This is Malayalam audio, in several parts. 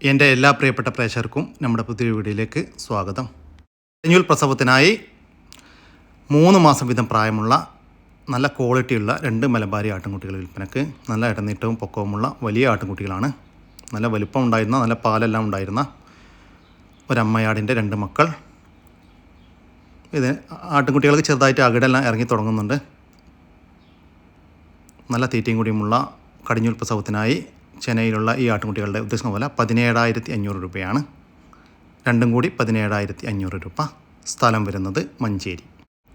എന്റെ എല്ലാ പ്രിയപ്പെട്ട പ്രേക്ഷകർക്കും നമ്മുടെ പുതിയ വീഡിയോയിലേക്ക് സ്വാഗതം. കഴിഞ്ഞൂൽ പ്രസവത്തിനായി മൂന്ന് മാസം വീതം പ്രായമുള്ള നല്ല ക്വാളിറ്റിയുള്ള രണ്ട് മലബാരി ആട്ടിൻകുട്ടികൾ വിൽപ്പനക്ക് നല്ല ഇടനീട്ടവും പൊക്കവുമുള്ള വലിയ ആട്ടിൻകുട്ടികളാണ്. നല്ല വലുപ്പം ഉണ്ടായിരുന്ന നല്ല പാലെല്ലാം ഉണ്ടായിരുന്ന ഒരമ്മയാടിന്റെ രണ്ട് മക്കൾ. ഇത് ആട്ടിൻകുട്ടികൾക്ക് ചെറുതായിട്ട് അകിടെല്ലാം ഇറങ്ങി തുടങ്ങുന്നുണ്ട്. നല്ല തീറ്റയും കൂടിയുമുള്ള കടിഞ്ഞൂൽ പ്രസവത്തിനായി ചെന്നൈയിലുള്ള ഈ ആട്ടുകുട്ടികളുടെ ഉദ്ദേശം പോലെ പതിനേഴായിരത്തി അഞ്ഞൂറ് രൂപയാണ്. രണ്ടും കൂടി പതിനേഴായിരത്തി അഞ്ഞൂറ് രൂപ. സ്ഥലം വരുന്നത് മഞ്ചേരി.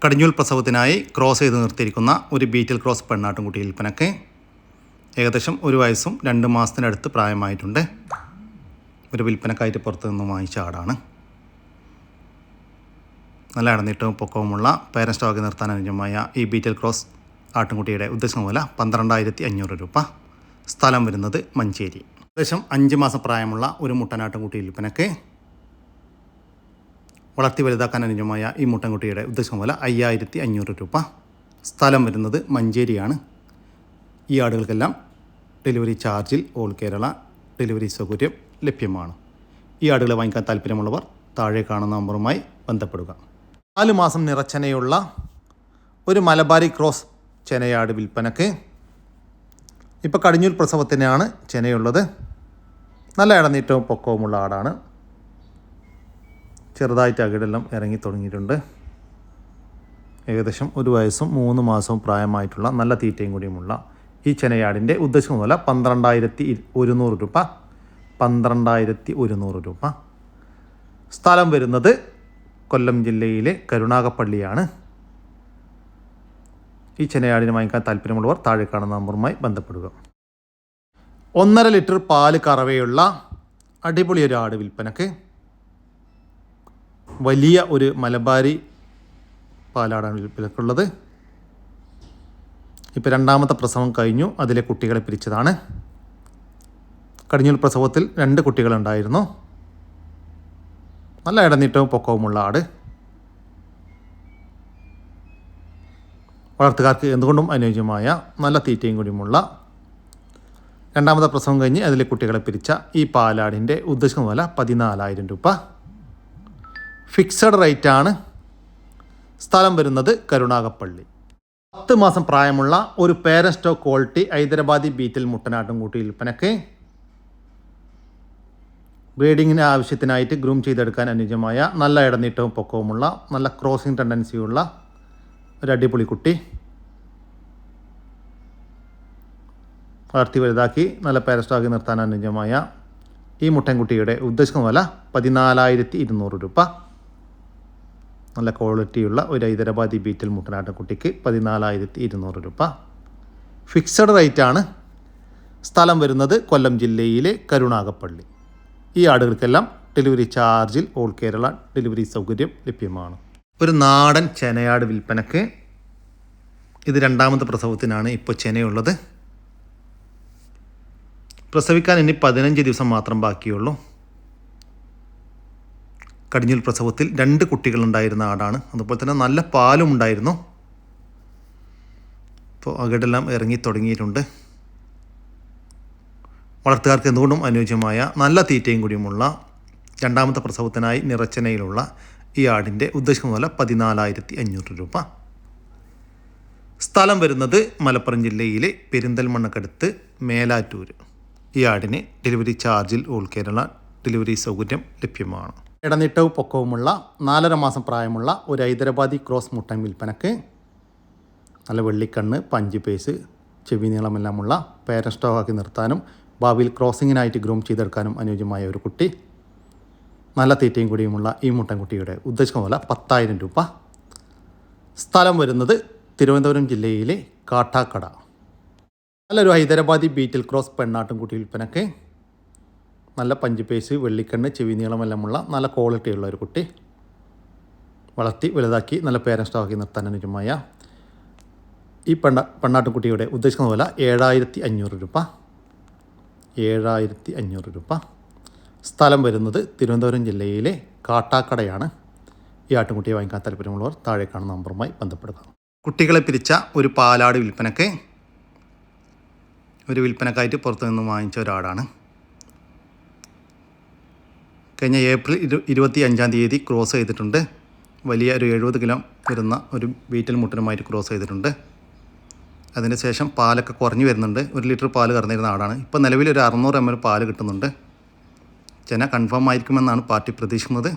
കടിഞ്ഞൂൽ പ്രസവത്തിനായി ക്രോസ് ചെയ്ത് നിർത്തിയിരിക്കുന്ന ഒരു ബീറ്റിൽ ക്രോസ് പെണ്ണാട്ടുംകുട്ടി വിൽപ്പനക്ക് ഏകദേശം ഒരു വയസ്സും രണ്ട് മാസത്തിനടുത്ത് പ്രായമായിട്ടുണ്ട്. ഒരു വിൽപ്പനക്കായിട്ട് പുറത്തു നിന്ന് വാങ്ങിച്ച ആടാണ്. നല്ല ഇടനീട്ടവും പൊക്കവുമുള്ള പേരൻ സ്റ്റോക്ക് നിർത്താൻ അനുജമായ ഈ ബീറ്റൽ ക്രോസ് ആട്ടുംകുട്ടിയുടെ ഉദ്ദേശം പോലെ പന്ത്രണ്ടായിരത്തി അഞ്ഞൂറ് രൂപ. സ്ഥലം വരുന്നത് മഞ്ചേരി. ഏകദേശം അഞ്ച് മാസം പ്രായമുള്ള ഒരു മുട്ടനാട്ടുംകുട്ടി വിൽപ്പനക്ക് വളർത്തി വലുതാക്കാൻ അനുജമായ ഈ മുട്ടൻകുട്ടിയുടെ ഉദ്ദേശം വില അയ്യായിരത്തി അഞ്ഞൂറ് രൂപ സ്ഥലം വരുന്നത് മഞ്ചേരിയാണ്. ഈ ആടുകൾക്കെല്ലാം ഡെലിവറി ചാർജിൽ ഓൾ കേരള ഡെലിവറി സൗകര്യം ലഭ്യമാണ്. ഈ ആടുകളെ വാങ്ങിക്കാൻ താല്പര്യമുള്ളവർ താഴെ കാണുന്ന നമ്പറുമായി ബന്ധപ്പെടുക. നാല് മാസം നിറച്ചനയുള്ള ഒരു മലബാരി ക്രോസ് ചെനയാട് വിൽപ്പനക്ക് ഇപ്പോൾ കടിഞ്ഞൂൽ പ്രസവത്തിനാണ് ചെനയുള്ളത്. നല്ല ഇടനീറ്റവും പൊക്കവുമുള്ള ആടാണ്. ചെറുതായിട്ട് അകിടെല്ലാം ഇറങ്ങി തുടങ്ങിയിട്ടുണ്ട്. ഏകദേശം ഒരു വയസ്സും മൂന്ന് മാസവും പ്രായമായിട്ടുള്ള നല്ല തീറ്റയും കൂടിയുമുള്ള ഈ ചെനയാടിന്റെ ഉദ്ദേശം പോലെ പന്ത്രണ്ടായിരത്തി ഒരുന്നൂറ് രൂപ പന്ത്രണ്ടായിരത്തി ഒരുന്നൂറ് രൂപ. സ്ഥലം വരുന്നത് കൊല്ലം ജില്ലയിലെ കരുണാകപ്പള്ളിയാണ് ഈ ചെനയാടിനെ വാങ്ങിക്കാൻ താല്പര്യമുള്ളവർ താഴെ കാണുന്ന നമ്പറുമായി ബന്ധപ്പെടുക. ഒന്നര ലിറ്റർ പാൽ കറവയുള്ള അടിപൊളി ഒരു ആട് വിൽപ്പനക്ക് വലിയ ഒരു മലബാരി പാലാടാണ് വിൽപ്പനക്കുള്ളത്. ഇപ്പോൾ രണ്ടാമത്തെ പ്രസവം കഴിഞ്ഞു. അതിലെ കുട്ടികളെ പിരിച്ചതാണ്. കടിഞ്ഞൂൽ പ്രസവത്തിൽ രണ്ട് കുട്ടികളുണ്ടായിരുന്നു. നല്ല ഇടനീട്ടവും പൊക്കവുമുള്ള ആട്. വളർത്തുകാർക്ക് എന്തുകൊണ്ടും അനുയോജ്യമായ നല്ല തീറ്റയും കൂടിയുമുള്ള രണ്ടാമത്തെ പ്രസവം കഴിഞ്ഞ് അതിലെ കുട്ടികളെ പിരിച്ച ഈ പാലാടിന്റെ ഉദ്ദേശിക്കുന്ന വില പതിനാലായിരം രൂപ. ഫിക്സഡ് റേറ്റാണ് സ്ഥലം വരുന്നത് കരുണാകപ്പള്ളി പത്ത് മാസം പ്രായമുള്ള ഒരു പേരസ്റ്റോ ക്വാളിറ്റി ഹൈദരാബാദി ബീറ്റിൽ മുട്ടനാട്ടും കൂട്ടി വിൽപ്പനക്ക് ബ്രീഡിങ്ങിന് ആവശ്യത്തിനായിട്ട് ഗ്രൂം ചെയ്തെടുക്കാൻ അനുയോജ്യമായ നല്ല ഇടനീട്ടവും പൊക്കവുമുള്ള നല്ല ക്രോസിംഗ് ടെൻഡൻസിയുള്ള ഒരു അടിപൊളി കുട്ടി. വളർത്തി വലുതാക്കി നല്ല പാരസ്റ്റാക്കി നിർത്താൻ അനുയോജ്യമായ ഈ മുട്ടൻകുട്ടിയുടെ ഉദ്ദേശിക്കുന്ന വില പതിനാലായിരത്തി ഇരുന്നൂറ് രൂപ. നല്ല ക്വാളിറ്റിയുള്ള ഒരു ഹൈദരാബാദി ബീറ്റിൽ മുട്ടനാട്ടുകുട്ടിക്ക് പതിനാലായിരത്തി ഇരുന്നൂറ് രൂപ. ഫിക്സഡ് റേറ്റാണ് സ്ഥലം വരുന്നത് കൊല്ലം ജില്ലയിലെ കരുണാകപ്പള്ളി ഈ ആടുകൾക്കെല്ലാം ഡെലിവറി ചാർജിൽ ഓൾ കേരള ഡെലിവറി സൗകര്യം ലഭ്യമാണ്. ഒരു നാടൻ ചെനയാട് വിൽപ്പനക്ക് ഇത് രണ്ടാമത്തെ പ്രസവത്തിനാണ് ഇപ്പോൾ ചെനയുള്ളത്. പ്രസവിക്കാൻ ഇനി പതിനഞ്ച് ദിവസം മാത്രം ബാക്കിയുള്ളൂ. കടിഞ്ഞൂൽ പ്രസവത്തിൽ രണ്ട് കുട്ടികളുണ്ടായിരുന്ന ആടാണ്. അതുപോലെ തന്നെ നല്ല പാലും ഉണ്ടായിരുന്നു. ഇപ്പോൾ അകടെല്ലാം ഇറങ്ങി തുടങ്ങിയിട്ടുണ്ട്. വളർത്തുകാർക്ക് എന്തുകൊണ്ടും അനുയോജ്യമായ നല്ല തീറ്റയും കൂടിയുമുള്ള രണ്ടാമത്തെ പ്രസവത്തിനായി നിറച്ചനയിലുള്ള ഈ ആടിന്റെ ഉദ്ദേശിക്കുന്ന പോലെ പതിനാലായിരത്തി അഞ്ഞൂറ് രൂപ. സ്ഥലം വരുന്നത് മലപ്പുറം ജില്ലയിലെ പെരിന്തൽമണ്ണക്കടുത്ത് മേലാറ്റൂർ. ഈ ആടിന് ഡെലിവറി ചാർജിൽ ഓൾ കേരള ഡെലിവറി സൗകര്യം ലഭ്യമാണ്. ഇടനീട്ടവും പൊക്കവുമുള്ള നാലര മാസം പ്രായമുള്ള ഒരു ഹൈദരാബാദി ക്രോസ് മുട്ടൻ വിൽപ്പനക്ക് നല്ല വെള്ളിക്കണ്ണ് പഞ്ച് പേസ് ചെവി നീളമെല്ലാമുള്ള പേരൻ സ്റ്റോക്കാക്കി നിർത്താനും ഭാവിയിൽ ക്രോസിങ്ങിനായിട്ട് ഗ്രൂം ചെയ്തെടുക്കാനും അനുയോജ്യമായ ഒരു കുട്ടി നല്ല തീറ്റയും കൂടിയുമുള്ള ഈ മുട്ടൻകുട്ടിയുടെ ഉദ്ദേശിക്കുന്ന വില പത്തായിരം രൂപ. സ്ഥലം വരുന്നത് തിരുവനന്തപുരം ജില്ലയിലെ കാട്ടാക്കട. നല്ലൊരു ഹൈദരാബാദി ബീറ്റിൽ ക്രോസ് പെണ്ണാട്ടുംകുട്ടി വിൽപ്പനക്ക്. നല്ല പഞ്ചുപേസ് വെള്ളിക്കണ്ണ് ചെവി നീളമെല്ലാമുള്ള നല്ല ക്വാളിറ്റിയുള്ള ഒരു കുട്ടി. വളർത്തി വലുതാക്കി നല്ല പേരൻസ്റ്റാക്കി നിർത്താൻ അനുജമായ ഈ പെണ്ണ പെണ്ണാട്ടുംകുട്ടിയുടെ ഉദ്ദേശിക്കുന്ന പോലെ ഏഴായിരത്തി അഞ്ഞൂറ് രൂപ. ഏഴായിരത്തി അഞ്ഞൂറ് രൂപ. സ്ഥലം വരുന്നത് തിരുവനന്തപുരം ജില്ലയിലെ കാട്ടാക്കടയാണ്. ഈ ആട്ടുംകുട്ടിയെ വാങ്ങിക്കാൻ താല്പര്യമുള്ളവർ താഴെ കാണുന്ന നമ്പറുമായി ബന്ധപ്പെടുക. കുട്ടികളെ പിരിച്ച ഒരു പാലാട് വിൽപ്പനക്ക് ഒരു വിൽപ്പനക്കായിട്ട് പുറത്തു നിന്ന് വാങ്ങിച്ച ഒരാടാണ് കഴിഞ്ഞ ഏപ്രിൽ ഇരു ഇരുപത്തി അഞ്ചാം തീയതി ക്രോസ് ചെയ്തിട്ടുണ്ട്. വലിയ ഒരു എഴുപത് കിലോ വരുന്ന ഒരു വീറ്റൽ മുട്ടനുമായിട്ട് ക്രോസ് ചെയ്തിട്ടുണ്ട്. അതിന് ശേഷം പാലൊക്കെ കുറഞ്ഞു വരുന്നുണ്ട്. ഒരു ലിറ്റർ പാൽ കറന്നിരുന്ന ആടാണ് ഇപ്പോൾ നിലവിൽ ഒരു അറുന്നൂറ് എം എൽ പാൽ കിട്ടുന്നുണ്ട്. ചെന കൺഫേം ആയിരിക്കുമെന്നാണ് പാർട്ടി പ്രതീക്ഷിക്കുന്നത്.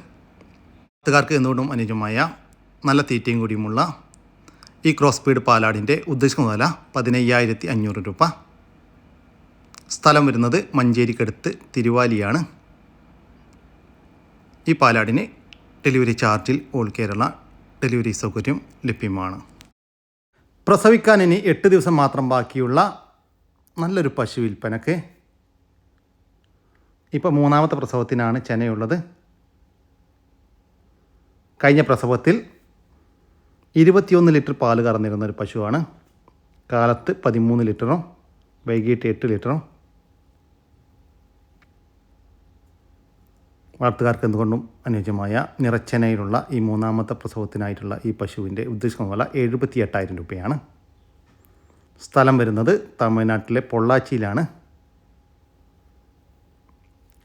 പത്തുകാർക്ക് എന്തുകൊണ്ടും അനുയോജ്യമായ നല്ല തീറ്റയും കൂടിയുമുള്ള ഈ ക്രോസ് സ്പീഡ് പാലാടിന്റെ ഉദ്ദേശിക്കുന്ന വില പതിനയ്യായിരത്തി അഞ്ഞൂറ് രൂപ. സ്ഥലം വരുന്നത് മഞ്ചേരിക്കടുത്ത് തിരുവാലിയാണ്. ഈ പാലാടിന് ഡെലിവറി ചാർജിൽ ഓൾ കേരള ഡെലിവറി സൗകര്യം ലഭ്യമാണ്. പ്രസവിക്കാൻ ഇനി എട്ട് ദിവസം മാത്രം ബാക്കിയുള്ള നല്ലൊരു പശു വിൽപ്പനക്ക് ഇപ്പോൾ മൂന്നാമത്തെ പ്രസവത്തിനാണ് ചെനയുള്ളത്. കഴിഞ്ഞ പ്രസവത്തിൽ ഇരുപത്തിയൊന്ന് ലിറ്റർ പാൽ കറന്നിരുന്ന ഒരു പശുവാണ്. കാലത്ത് പതിമൂന്ന് ലിറ്ററും വൈകിട്ട് എട്ട് ലിറ്ററും. വളർത്തുകാർക്ക് എന്തുകൊണ്ടും അനുയോജ്യമായ നിറച്ചനയിലുള്ള ഈ മൂന്നാമത്തെ പ്രസവത്തിനായിട്ടുള്ള ഈ പശുവിന്റെ ഉദ്ദേശിക്കുന്ന വില എഴുപത്തി എട്ടായിരം രൂപയാണ്. സ്ഥലം വരുന്നത് തമിഴ്നാട്ടിലെ പൊള്ളാച്ചിയിലാണ്.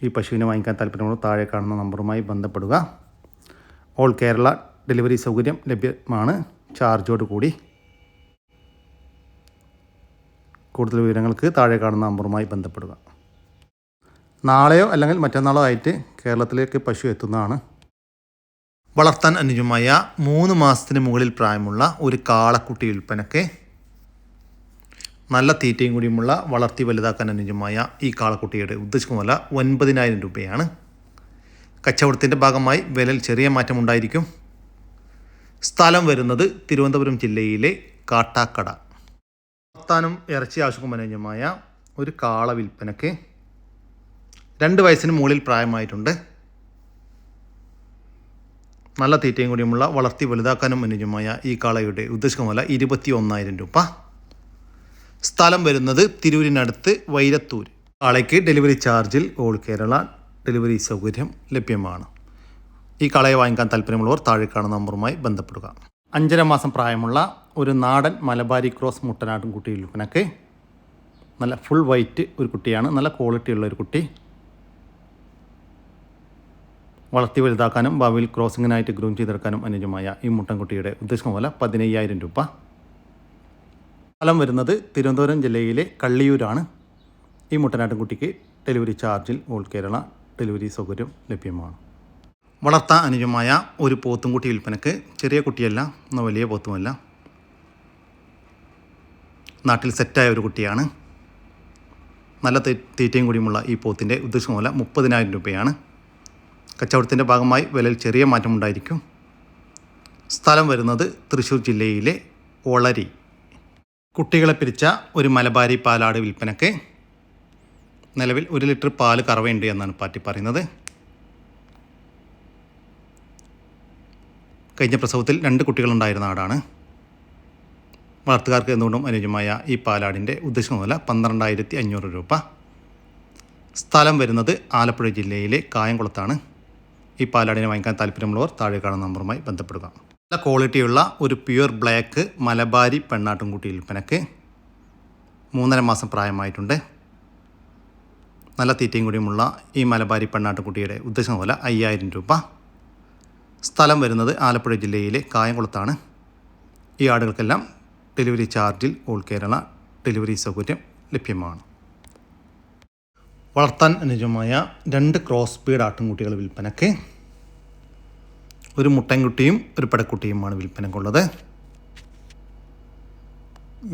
ഈ പശുവിനെ വാങ്ങിക്കാൻ താല്പര്യമുള്ള താഴെ കാണുന്ന നമ്പറുമായി ബന്ധപ്പെടുക. ഓൾ കേരള ഡെലിവറി സൗകര്യം ലഭ്യമാണ്. ചാർജോട് കൂടി. കൂടുതൽ വിവരങ്ങൾക്ക് താഴെ കാണുന്ന നമ്പറുമായി ബന്ധപ്പെടുക. നാളെയോ അല്ലെങ്കിൽ മറ്റന്നാളോ ആയിട്ട് കേരളത്തിലേക്ക് പശു എത്തുന്നതാണ്. വളർത്താൻ അനുജമായ മൂന്ന് മാസത്തിന് മുകളിൽ പ്രായമുള്ള ഒരു കാളക്കുട്ടി വിൽപ്പനയ്ക്ക് നല്ല തീറ്റയും കൂടിയുമുള്ള വളർത്തി വലുതാക്കാൻ അനുയോജ്യമായ ഈ കാളക്കുട്ടിയുടെ ഉദ്ദേശിക്കുന്ന വില ഒൻപതിനായിരം രൂപയാണ്. കച്ചവടത്തിന്റെ ഭാഗമായി വിലയിൽ ചെറിയ മാറ്റമുണ്ടായിരിക്കും സ്ഥലം വരുന്നത് തിരുവനന്തപുരം ജില്ലയിലെ കാട്ടാക്കട. വർത്താനം ഇറച്ചി ആവശ്യക്കും അനുയോജ്യമായ ഒരു കാള വിൽപ്പനയ്ക്ക് രണ്ട് വയസ്സിന് മുകളിൽ പ്രായമായിട്ടുണ്ട്. നല്ല തീറ്റയും കൂടിയുമുള്ള വളർത്തി വലുതാക്കാനും അനുയോജ്യമായ ഈ കാളയുടെ ഉദ്ദേശിക്കുന്ന വില ഇരുപത്തി ഒന്നായിരം രൂപ. സ്ഥലം വരുന്നത് തിരൂരിനടുത്ത് വൈരത്തൂർ കാളയ്ക്ക് ഡെലിവറി ചാർജിൽ ഓൾ കേരള ഡെലിവറി സൗകര്യം ലഭ്യമാണ്. ഈ കാളയെ വാങ്ങിക്കാൻ താല്പര്യമുള്ളവർ താഴെ കാണുന്ന നമ്പറുമായി ബന്ധപ്പെടുക. അഞ്ചര മാസം പ്രായമുള്ള ഒരു നാടൻ മലബാരി ക്രോസ് മുട്ടനാട്ടും കുട്ടി വിൽപ്പനക്ക് നല്ല ഫുൾ വൈറ്റ് ഒരു കുട്ടിയാണ്. നല്ല ക്വാളിറ്റി ഉള്ള ഒരു കുട്ടി. വളർത്തി വലുതാക്കാനും ഭാവിയിൽ ക്രോസിങ്ങിനായിട്ട് ഗ്രൂം ചെയ്തെടുക്കാനും അനുജമായ ഈ മുട്ടൻകുട്ടിയുടെ ഉദ്ദേശം പോലെ പതിനയ്യായിരം രൂപ. സ്ഥലം വരുന്നത് തിരുവനന്തപുരം ജില്ലയിലെ കള്ളിയൂരാണ്. ഈ മുട്ടനാട്ടിൻകുട്ടിക്ക് ഡെലിവറി ചാർജിൽ ഓൾ കേരള ഡെലിവറി സൗകര്യം ലഭ്യമാണ്. വളർത്താൻ അനുജമായ ഒരു പോത്തുംകുട്ടി വിൽപ്പനക്ക് ചെറിയ കുട്ടിയല്ല എന്നാൽ വലിയ പോത്തുമല്ല. നാട്ടിൽ സെറ്റായ ഒരു കുട്ടിയാണ്. നല്ല തീറ്റയും കൂടിയുമുള്ള ഈ പോത്തിന്റെ ഉദ്ദേശം മൂല മുപ്പതിനായിരം രൂപയാണ്. കച്ചവടത്തിന്റെ ഭാഗമായി വിലയിൽ ചെറിയ മാറ്റമുണ്ടായിരിക്കും. സ്ഥലം വരുന്നത് തൃശ്ശൂർ ജില്ലയിലെ ഒളരി കുട്ടികളെ പിരിച്ച ഒരു മലബാരി പാലാട് വിൽപ്പനക്ക് നിലവിൽ ഒരു ലിറ്റർ പാൽ കറവയുണ്ട് എന്നാണ് പാറ്റി പറയുന്നത്. കഴിഞ്ഞ പ്രസവത്തിൽ രണ്ട് കുട്ടികളുണ്ടായിരുന്ന ആടാണ്. വളർത്തുകാർക്ക് എന്തുകൊണ്ടും അനുയോജ്യമായ ഈ പാലാടിന്റെ ഉദ്ദേശിക്കുന്ന വില പന്ത്രണ്ടായിരത്തി അഞ്ഞൂറ് രൂപ. സ്ഥലം വരുന്നത് ആലപ്പുഴ ജില്ലയിലെ കായംകുളത്താണ്. ഈ പാലാടിനെ വാങ്ങിക്കാൻ താല്പര്യമുള്ളവർ താഴെ കാണുന്ന നമ്പറുമായി ബന്ധപ്പെടുക. നല്ല ക്വാളിറ്റിയുള്ള ഒരു പ്യുവർ ബ്ലാക്ക് മലബാരി പെണ്ണാട്ടുംകുട്ടി വിൽപ്പനക്ക് മൂന്നര മാസം പ്രായമായിട്ടുണ്ട്. നല്ല തീറ്റയും കൂടിയുമുള്ള ഈ മലബാരി പെണ്ണാട്ടുംകുട്ടിയുടെ ഉദ്ദേശം പോലെ അയ്യായിരം രൂപ. സ്ഥലം വരുന്നത് ആലപ്പുഴ ജില്ലയിലെ കായംകുളത്താണ്. ഈ ആടുകൾക്കെല്ലാം ഡെലിവറി ചാർജിൽ ഓൾ കേരള ഡെലിവറി സൗകര്യം ലഭ്യമാണ്. വളർത്താൻ അനുജമായ രണ്ട് ക്രോസ് ബീഡ് ആട്ടിൻകുട്ടികൾ വിൽപ്പനയ്ക്ക് ഒരു മുട്ടൻകുട്ടിയും ഒരു പടക്കുട്ടിയുമാണ് വിൽപ്പനക്കുള്ളത്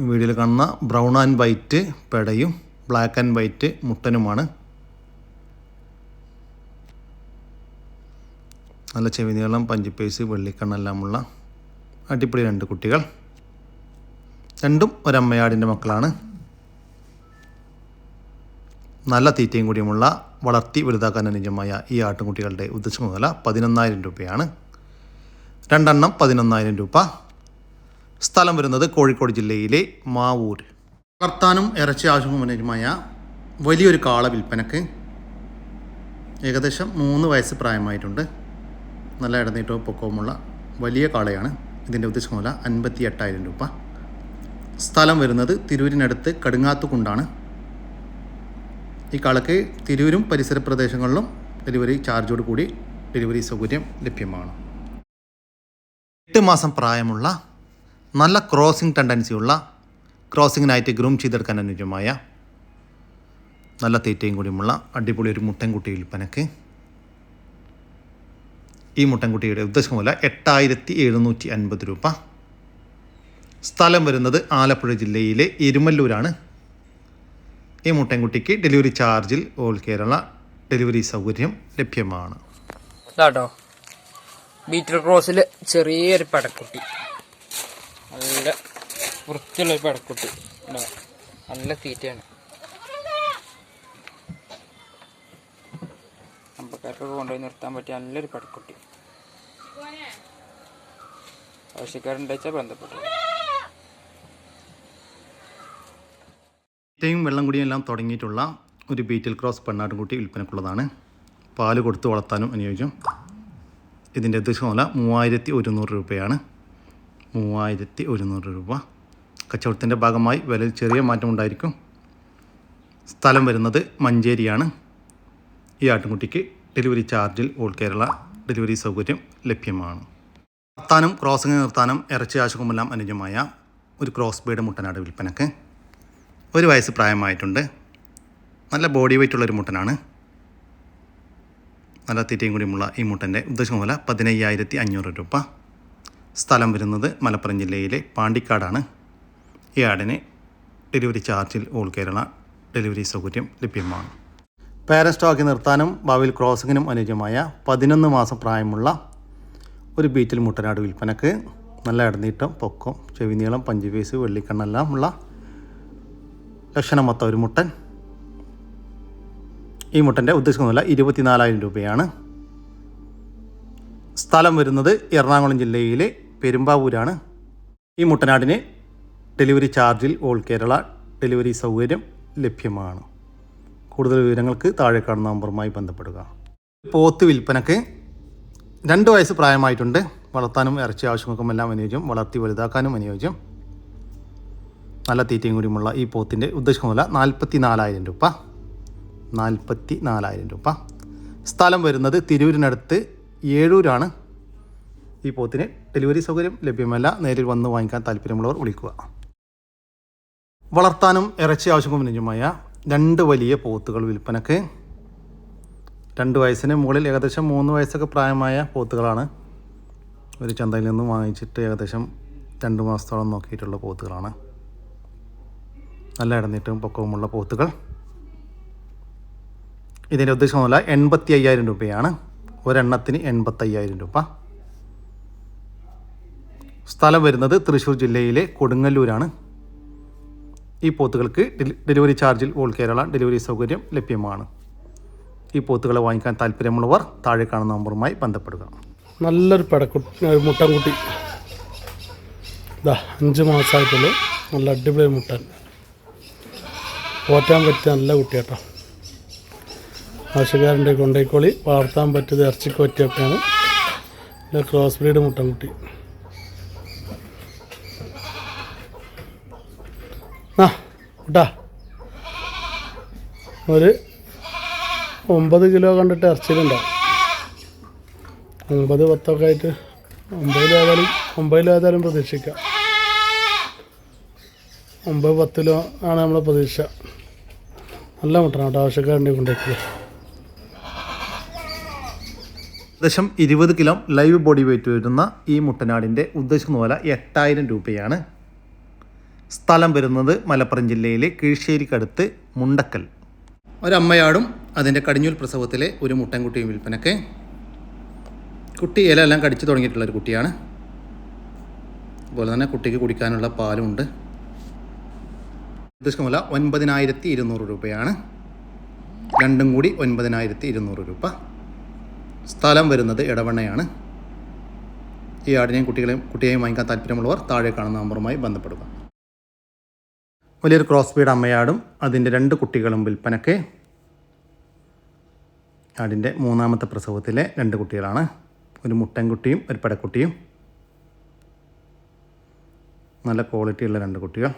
വീഡിയോയിൽ കാണുന്ന ബ്രൗൺ ആൻഡ് വൈറ്റ് പെടയും ബ്ലാക്ക് ആൻഡ് വൈറ്റ് മുട്ടനുമാണ്. നല്ല ചെവി നീളം പഞ്ചിപ്പേസ് വെള്ളിക്കണ്ണെല്ലാമുള്ള അടിപൊളി രണ്ട് കുട്ടികൾ. രണ്ടും ഒരമ്മയാടിന്റെ മക്കളാണ്. നല്ല തീറ്റയും കൂടിയുമുള്ള വളർത്തി വലുതാക്കാൻ അനുജമായ ഈ ആട്ടുംകുട്ടികളുടെ ഉദ്ദേശ മുതല പതിനൊന്നായിരം രൂപയാണ്. രണ്ടെണ്ണം പതിനൊന്നായിരം രൂപ. സ്ഥലം വരുന്നത് കോഴിക്കോട് ജില്ലയിലെ മാവൂർ വളർത്താനും ഇറച്ചി ആവശ്യവും വലിയൊരു കാള വിൽപ്പനക്ക് ഏകദേശം മൂന്ന് വയസ്സ് പ്രായമായിട്ടുണ്ട്. നല്ല ഇടനീട്ടവും പൊക്കവുമുള്ള വലിയ കാളയാണ്. ഇതിന്റെ ഉദ്ദേശ മൂല അൻപത്തി എട്ടായിരം രൂപ. സ്ഥലം വരുന്നത് തിരൂരിനടുത്ത് കടുങ്ങാത്തുകുണ്ടാണ്. ഈ കാളയ്ക്ക് തിരൂരും പരിസര പ്രദേശങ്ങളിലും ഡെലിവറി ചാർജോട് കൂടി ഡെലിവറി സൗകര്യം ലഭ്യമാണ്. എട്ട് മാസം പ്രായമുള്ള നല്ല ക്രോസിംഗ് ടെൻഡൻസിയുള്ള ക്രോസിങ്ങിനായിട്ട് ഗ്രൂം ചെയ്തെടുക്കാൻ അനുയോജ്യമായ നല്ല തീറ്റയും കൂടിയുമുള്ള അടിപൊളി ഒരു മുട്ടൻകുട്ടി വിൽപ്പനക്ക്. ഈ മുട്ടൻകുട്ടിയുടെ ഉദ്ദേശം പോലെ എട്ടായിരത്തി എഴുന്നൂറ്റി അൻപത് രൂപ. സ്ഥലം വരുന്നത് ആലപ്പുഴ ജില്ലയിലെ ഇരുമല്ലൂരാണ്. ഈ മുട്ടൻകുട്ടിക്ക് ഡെലിവറി ചാർജിൽ ഓൾ കേരള ഡെലിവറി സൗകര്യം ലഭ്യമാണ്. ഇതാട്ടോ. ബീറ്റർ ക്രോസിൽ ചെറിയൊരു പടക്കുട്ടി. നല്ല വൃത്തിയുള്ളൊരു പടക്കുട്ടി. നല്ല തീറ്റയാണ്. അമ്പക്കാർക്കൊക്കെ കൊണ്ടുപോയി നിർത്താൻ പറ്റിയ നല്ലൊരു പടക്കുട്ടി. ആവശ്യക്കാരുണ്ടെച്ചാൽ ബന്ധപ്പെട്ടു തീറ്റയും വെള്ളം കുടിയും എല്ലാം തുടങ്ങിയിട്ടുള്ള ഒരു ബീറ്റിൽ ക്രോസ് പെണ്ണാട്ടുംകുട്ടി വിൽപ്പനക്കുള്ളതാണ്. പാൽ കൊടുത്ത് വളർത്താനും അനുയോജ്യം. ഇതിന്റെ ദശമല മൂവായിരത്തി ഒരുന്നൂറ് രൂപയാണ്. മൂവായിരത്തി ഒരുന്നൂറ് രൂപ. കച്ചവടത്തിന്റെ ഭാഗമായി വില ചെറിയ മാറ്റം ഉണ്ടായിരിക്കും. സ്ഥലം വരുന്നത് മഞ്ചേരിയാണ്. ഈ ആട്ടുംകുട്ടിക്ക് ഡെലിവറി ചാർജിൽ ഓൾ കേരള ഡെലിവറി സൗകര്യം ലഭ്യമാണ്. നിർത്താനും ക്രോസിംഗ് നിർത്താനും ഇറച്ചി ആശുക്കുമെല്ലാം അനുജമായ ഒരു ക്രോസ് ബീഡ് മുട്ടനാട് വിൽപ്പനക്ക്. ഒരു വയസ്സ് പ്രായമായിട്ടുണ്ട്. നല്ല ബോഡി വെയിറ്റ് ഉള്ളൊരു മുട്ടനാണ്. നല്ല തീറ്റയും കൂടിയുമുള്ള ഈ മുട്ടന്റെ ഉദ്ദേശം വില പതിനയ്യായിരത്തി അഞ്ഞൂറ് രൂപ. സ്ഥലം വരുന്നത് മലപ്പുറം ജില്ലയിലെ പാണ്ടിക്കാടാണ്. ഈ ആടിന് ഡെലിവറി ചാർജിൽ ഓൾ കേരള ഡെലിവറി സൗകര്യം ലഭ്യമാണ്. പാരസ്റ്റോക്കി നിർത്താനും ഭാവിയിൽ ക്രോസിങ്ങിനും അനുയോജ്യമായ പതിനൊന്ന് മാസം പ്രായമുള്ള ഒരു ബീറ്റിൽ മുട്ടനാട് വിൽപ്പനക്ക് നല്ല ഇടനീട്ടം പൊക്കം ചെവിനീളം പഞ്ചുപേസ് വെള്ളിക്കണ്ണെല്ലാം ഉള്ള ലക്ഷണമൊത്ത ഒരു മുട്ടൻ ഈ മുട്ടന്റെ ഉദ്ദേശിക്കുന്നില്ല ഇരുപത്തിനാലായിരം രൂപയാണ്. സ്ഥലം വരുന്നത് എറണാകുളം ജില്ലയിലെ പെരുമ്പാവൂരാണ്. ഈ മുട്ടനാടിന് ഡെലിവറി ചാർജിൽ ഓൾ കേരള ഡെലിവറി സൗകര്യം ലഭ്യമാണ്. കൂടുതൽ വിവരങ്ങൾക്ക് താഴെ കാണുന്ന നമ്പറുമായി ബന്ധപ്പെടുക. പോത്ത് വിൽപ്പനക്ക് രണ്ട് വയസ്സ് പ്രായമായിട്ടുണ്ട്. വളർത്താനും ഇറച്ചി ആവശ്യങ്ങൾക്കും എല്ലാം അനുയോജ്യം വളർത്തി വലുതാക്കാനും അനുയോജ്യം നല്ല തീറ്റയും കൂടിയുമുള്ള ഈ പോത്തിന്റെ ഉദ്ദേശിക്കുന്നില്ല നാൽപ്പത്തി നാലായിരം രൂപ. നാൽപ്പത്തി നാലായിരം രൂപ. സ്ഥലം വരുന്നത് തിരൂരിനടുത്ത് ഏഴൂരാണ്. ഈ പോത്തിന് ഡെലിവറി സൗകര്യം ലഭ്യമല്ല. നേരിൽ വന്ന് വാങ്ങിക്കാൻ താല്പര്യമുള്ളവർ വിളിക്കുക. വളർത്താനും ഇറച്ചി ആവശ്യങ്ങൾ അനുയോജ്യമായ രണ്ട് വലിയ പോത്തുകൾ വിൽപ്പനക്ക്. രണ്ട് വയസ്സിന് മുകളിൽ ഏകദേശം മൂന്ന് വയസ്സൊക്കെ പ്രായമായ പോത്തുകളാണ്. ഒരു ചന്തയിൽ നിന്ന് വാങ്ങിച്ചിട്ട് ഏകദേശം രണ്ട് മാസത്തോളം നോക്കിയിട്ടുള്ള പോത്തുകളാണ്. നല്ല ഇടനീട്ടും പൊക്കവുമുള്ള പോത്തുകൾ. ഇതിന്റെ ഉദ്ദേശമല്ല എൺപത്തി അയ്യായിരം രൂപയാണ്. ഒരെണ്ണത്തിന് എൺപത്തയ്യായിരം രൂപ. സ്ഥലം വരുന്നത് തൃശ്ശൂർ ജില്ലയിലെ കൊടുങ്ങല്ലൂരാണ്. ഈ പോത്തുകൾക്ക് ഡെലിവറി ചാർജിൽ ഓൾ കേരള ഡെലിവറി സൗകര്യം ലഭ്യമാണ്. ഈ പോത്തുകളെ വാങ്ങിക്കാൻ താല്പര്യമുള്ളവർ താഴെ കാണുന്ന നമ്പറുമായി ബന്ധപ്പെടുക. നല്ലൊരു പടക്കുട്ടി മുട്ടൻകുട്ടി. ഇതാ അഞ്ച് മാസമായിട്ടുള്ളൂ നല്ല അടിപൊളി മുട്ടൻ. പോറ്റാൻ പറ്റിയ നല്ല കുട്ടിയാട്ടോ. ആവശ്യക്കാരന്റെ കൊണ്ടേക്കോളി വളർത്താൻ പറ്റിയത് ഇറച്ചിക്ക് പറ്റിയൊക്കെയാണ് പിന്നെ ക്രോസ് ബ്രീഡ് മുട്ടൻകുട്ടി. ആ കുട്ടാ ഒരു ഒമ്പത് കിലോ കണ്ടിട്ട് ഇറച്ചിയിലുണ്ടാവും ഒമ്പത് പത്തൊക്കെ ആയിട്ട് ഒമ്പതിലേതായാലും ഒമ്പതിലേതായാലും പ്രതീക്ഷിക്കാം. ഒമ്പത് പത്തിലോ ആണ് നമ്മളെ പ്രതീക്ഷ. നല്ല മുട്ടനാട്ടോ ആവശ്യക്കാരുണ്ടെങ്കിൽ ആവശ്യക്കാരന്റെ ഏകദേശം ഇരുപത് കിലോ ലൈവ് ബോഡി വെയിറ്റ് വരുന്ന ഈ മുട്ടനാടിന്റെ ഉദ്ദേശിക്കുന്ന പോലെ എട്ടായിരം രൂപയാണ്. സ്ഥലം വരുന്നത് മലപ്പുറം ജില്ലയിലെ കീഴ്ശ്ശേരിക്കടുത്ത് മുണ്ടക്കൽ. ഒരമ്മയാടും അതിന്റെ കടിഞ്ഞൂൽ പ്രസവത്തിലെ ഒരു മുട്ടൻകുട്ടിയും വിൽപ്പനക്ക്. കുട്ടി ഇലയെല്ലാം കടിച്ചു തുടങ്ങിയിട്ടുള്ളൊരു കുട്ടിയാണ്. അതുപോലെ തന്നെ കുട്ടിക്ക് കുടിക്കാനുള്ള പാലുമുണ്ട് ഉദ്ദേശിക്കുന്ന ഒൻപതിനായിരത്തി ഇരുന്നൂറ് രൂപയാണ്. രണ്ടും കൂടി ഒൻപതിനായിരത്തി ഇരുന്നൂറ് രൂപ. സ്ഥലം വരുന്നത് ഇടവണ്ണയാണ് ഈ ആടിനെയും കുട്ടികളെയും കുട്ടിയെയും വാങ്ങിക്കാൻ താല്പര്യമുള്ളവർ താഴെ കാണുന്ന നമ്പറുമായി ബന്ധപ്പെടുക. വലിയൊരു ക്രോസ് ബീഡ് അമ്മയാടും അതിന്റെ രണ്ട് കുട്ടികളും വിൽപ്പനക്ക് ആടിന്റെ മൂന്നാമത്തെ പ്രസവത്തിലെ രണ്ട് കുട്ടികളാണ്. ഒരു മുട്ടൻകുട്ടിയും ഒരു പടക്കുട്ടിയും. നല്ല ക്വാളിറ്റിയുള്ള രണ്ട് കുട്ടികൾ.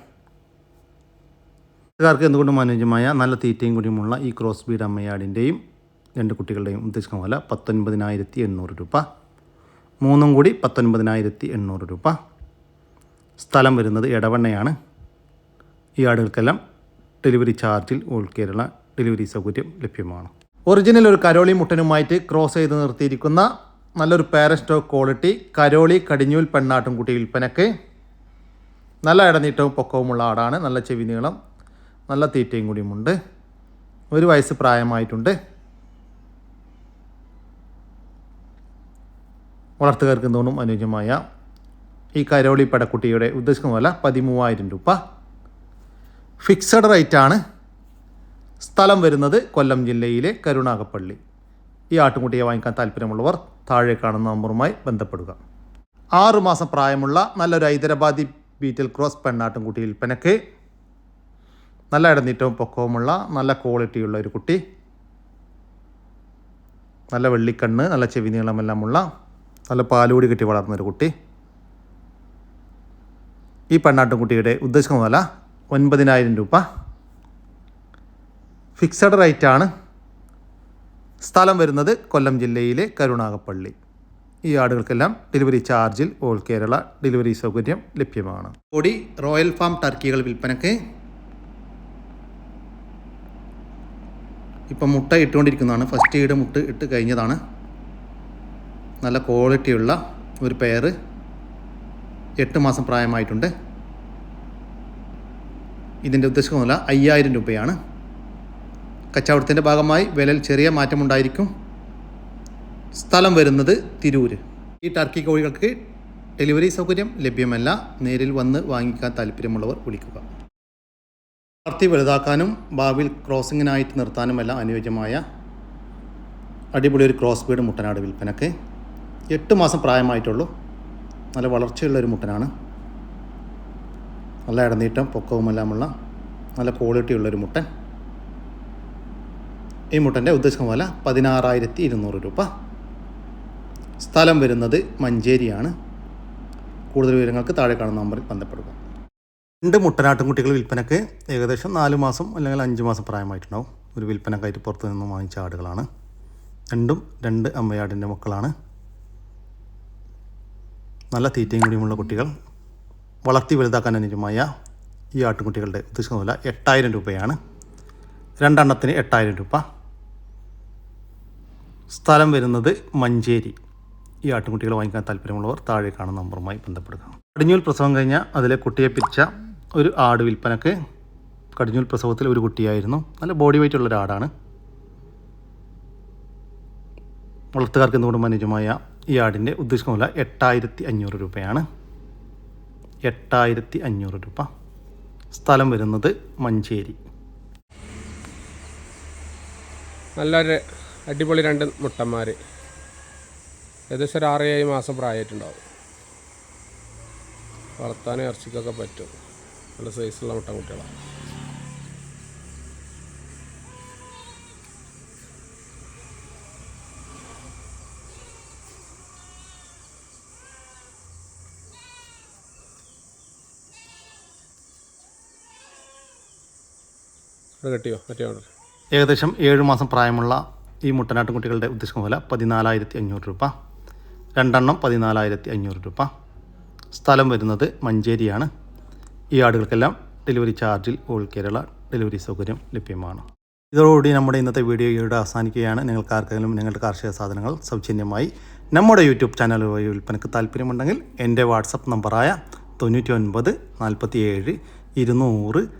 ഇതുകാർക്ക് എന്തുകൊണ്ടും അനുയോജ്യമായ നല്ല തീറ്റയും കൂടിയുമുള്ള ഈ ക്രോസ് ബീഡ് അമ്മയാടിന്റെയും രണ്ട് കുട്ടികളുടെയും ഉദ്ദേശിക്കുന്ന വില പത്തൊൻപതിനായിരത്തി എണ്ണൂറ് രൂപ. മൂന്നും കൂടി പത്തൊൻപതിനായിരത്തി എണ്ണൂറ് രൂപ. സ്ഥലം വരുന്നത് എടവണ്ണയാണ്. ഈ ആടുകൾക്കെല്ലാം ഡെലിവറി ചാർജിൽ ഓൾ കേരള ഡെലിവറി സൗകര്യം ലഭ്യമാണ്. ഒറിജിനൽ ഒരു കരോളി മുട്ടനുമായിട്ട് ക്രോസ് ചെയ്ത് നിർത്തിയിരിക്കുന്ന നല്ലൊരു പാരസ്റ്റോക്ക് ക്വാളിറ്റി കരോളി കടിഞ്ഞൂൽ പെണ്ണാട്ടും കുട്ടി വിൽപ്പനക്ക്. നല്ല ഇടനീട്ടവും പൊക്കവുമുള്ള ആടാണ്. നല്ല ചെവി നീളം നല്ല തീറ്റയും കൂടിയുമുണ്ട്. ഒരു വയസ്സ് പ്രായമായിട്ടുണ്ട്. വളർത്തുകാർക്ക് തോന്നും അനുയോജ്യമായ ഈ കരോളി പടക്കുട്ടിയുടെ ഉദ്ദേശിക്കുന്ന വില പതിമൂവായിരം രൂപ. ഫിക്സഡ് റേറ്റാണ് സ്ഥലം വരുന്നത് കൊല്ലം ജില്ലയിലെ കരുണാകപ്പള്ളി ഈ ആട്ടുകുട്ടിയെ വാങ്ങിക്കാൻ താല്പര്യമുള്ളവർ താഴെ കാണുന്ന നമ്പറുമായി ബന്ധപ്പെടുക. ആറുമാസം പ്രായമുള്ള നല്ലൊരു ഹൈദരാബാദി ബീറ്റൽ ക്രോസ് പെണ്ണാട്ടുംകുട്ടി വിൽപ്പനക്ക് നല്ല ഇടനീറ്റവും പൊക്കവുമുള്ള നല്ല ക്വാളിറ്റിയുള്ള ഒരു കുട്ടി. നല്ല വെള്ളിക്കണ്ണ് നല്ല ചെവി നീളമെല്ലാമുള്ള നല്ല പാലുകൂടി കിട്ടി വളർന്നൊരു കുട്ടി. ഈ പെണ്ണാട്ടുംകുട്ടിയുടെ ഉദ്ദേശിക്കുന്ന വില ഒൻപതിനായിരം രൂപ. ഫിക്സഡ് റേറ്റാണ് സ്ഥലം വരുന്നത് കൊല്ലം ജില്ലയിലെ കരുണാകപ്പള്ളി ഈ ആടുകൾക്കെല്ലാം ഡെലിവറി ചാർജിൽ ഓൾ കേരള ഡെലിവറി സൗകര്യം ലഭ്യമാണ്. കൂടി റോയൽ ഫാം ടർക്കികൾ വിൽപ്പനക്ക്. ഇപ്പം മുട്ട ഇട്ടുകൊണ്ടിരിക്കുന്നതാണ്. ഫസ്റ്റ് ഈട് മുട്ട ഇട്ട് കഴിഞ്ഞതാണ്. നല്ല ക്വാളിറ്റിയുള്ള ഒരു പെയർ എട്ട് മാസം പ്രായമായിട്ടുണ്ട്. ഇതിന്റെ ഉദ്ദേശിക്കുന്ന അയ്യായിരം രൂപയാണ്. കച്ചവടത്തിന്റെ ഭാഗമായി വിലയിൽ ചെറിയ മാറ്റമുണ്ടായിരിക്കും. സ്ഥലം വരുന്നത് തിരൂർ ഈ ടർക്കി കോഴികൾക്ക് ഡെലിവറി സൗകര്യം ലഭ്യമല്ല. നേരിൽ വന്ന് വാങ്ങിക്കാൻ താല്പര്യമുള്ളവർ വിളിക്കുക. വളർത്തി വലുതാക്കാനും ഭാവിയിൽ ക്രോസിങ്ങിനായിട്ട് നിർത്താനുമെല്ലാം അനുയോജ്യമായ അടിപൊളി ഒരു ക്രോസ് ബീഡ് മുട്ടനാട് വിൽപ്പനക്ക് എട്ട് മാസം പ്രായമായിട്ടുള്ളൂ. നല്ല വളർച്ചയുള്ള ഒരു മുട്ടനാണ്. നല്ല ഇടനീട്ടം പൊക്കവുമെല്ലാമുള്ള നല്ല ക്വാളിറ്റി ഉള്ളൊരു മുട്ടൻ. ഈ മുട്ടന്റെ ഉദ്ദേശം വില പതിനാറായിരത്തി ഇരുന്നൂറ് രൂപ. സ്ഥലം വരുന്നത് മഞ്ചേരിയാണ്. കൂടുതൽ വിവരങ്ങൾക്ക് താഴെ കാണുന്ന നമ്പറിൽ ബന്ധപ്പെടുക. രണ്ട് മുട്ടനാട്ടുംകുട്ടികൾ വിൽപ്പനയ്ക്ക് ഏകദേശം നാല് മാസം അല്ലെങ്കിൽ അഞ്ച് മാസം പ്രായമായിട്ടുണ്ടാവും. ഒരു വിൽപ്പനക്കായിട്ട് പുറത്തു നിന്നും വാങ്ങിച്ച ആടുകളാണ്. രണ്ടും രണ്ട് അമ്മയാടിന്റെ മക്കളാണ്. നല്ല തീറ്റയും കൂടിയുമുള്ള കുട്ടികൾ വളർത്തി വലുതാക്കാൻ അനുജമായ ഈ ആട്ടുകുട്ടികളുടെ ഉദ്ദേശിക്കുന്ന വില എട്ടായിരം രൂപയാണ്. രണ്ടെണ്ണത്തിന് എട്ടായിരം രൂപ. സ്ഥലം വരുന്നത് മഞ്ചേരി. ഈ ആട്ടുകുട്ടികൾ വാങ്ങിക്കാൻ താല്പര്യമുള്ളവർ താഴെ കാണുന്ന നമ്പറുമായി ബന്ധപ്പെടുക. കടിഞ്ഞൂൽ പ്രസവം കഴിഞ്ഞ അതിലെ കുട്ടിയെ പിരിച്ച ഒരു ആട് വിൽപ്പനക്ക് കടിഞ്ഞൂൽ പ്രസവത്തിൽ ഒരു കുട്ടിയായിരുന്നു. നല്ല ബോഡി വെയിറ്റ് ഉള്ള ഒരു ആടാണ് വളർത്തുകാർക്ക് എന്തുകൊണ്ടും അനുയോജ്യമായ ഈ ആടിന്റെ ഉദ്ദേശിക്കുന്ന വില എട്ടായിരത്തി അഞ്ഞൂറ് രൂപയാണ്. എട്ടായിരത്തി അഞ്ഞൂറ് രൂപ. സ്ഥലം വരുന്നത് മഞ്ചേരി. നല്ലൊരു അടിപൊളി രണ്ട് മുട്ടന്മാർ ഏകദേശം ഒരു ആറ് ഏഴ് മാസം പ്രായമായിട്ടുണ്ടാവും. വളർത്താനും ഇറച്ചിക്കൊക്കെ പറ്റും. നല്ല സൈസുള്ള മുട്ടൻകുട്ടികളാണ്. ഇവിടെ കെട്ടിയോ? മറ്റേ ഓർഡർ ഏകദേശം ഏഴ് മാസം പ്രായമുള്ള ഈ മുട്ടനാട്ടുംകുട്ടികളുടെ ഉദ്ദേശിക്കുന്ന വില പതിനാലായിരത്തി അഞ്ഞൂറ് രൂപ. രണ്ടെണ്ണം പതിനാലായിരത്തി അഞ്ഞൂറ് രൂപ. സ്ഥലം വരുന്നത് മഞ്ചേരിയാണ്. ഈ ആടുകൾക്കെല്ലാം ഡെലിവറി ചാർജിൽ ഓൾ കേരള ഡെലിവറി സൗകര്യം ലഭ്യമാണ്. ഇതോടുകൂടി നമ്മുടെ ഇന്നത്തെ വീഡിയോ ഇവിടെ അവസാനിക്കുകയാണ്. നിങ്ങൾക്ക് ആർക്കെങ്കിലും നിങ്ങളുടെ കാർഷിക സാധനങ്ങൾ സൗജന്യമായി നമ്മുടെ യൂട്യൂബ് ചാനൽ വഴി വിൽപ്പനക്ക് താല്പര്യമുണ്ടെങ്കിൽ എന്റെ വാട്സപ്പ് നമ്പറായ തൊണ്ണൂറ്റി ഒൻപത് നാൽപ്പത്തി ഏഴ് ഇരുന്നൂറ്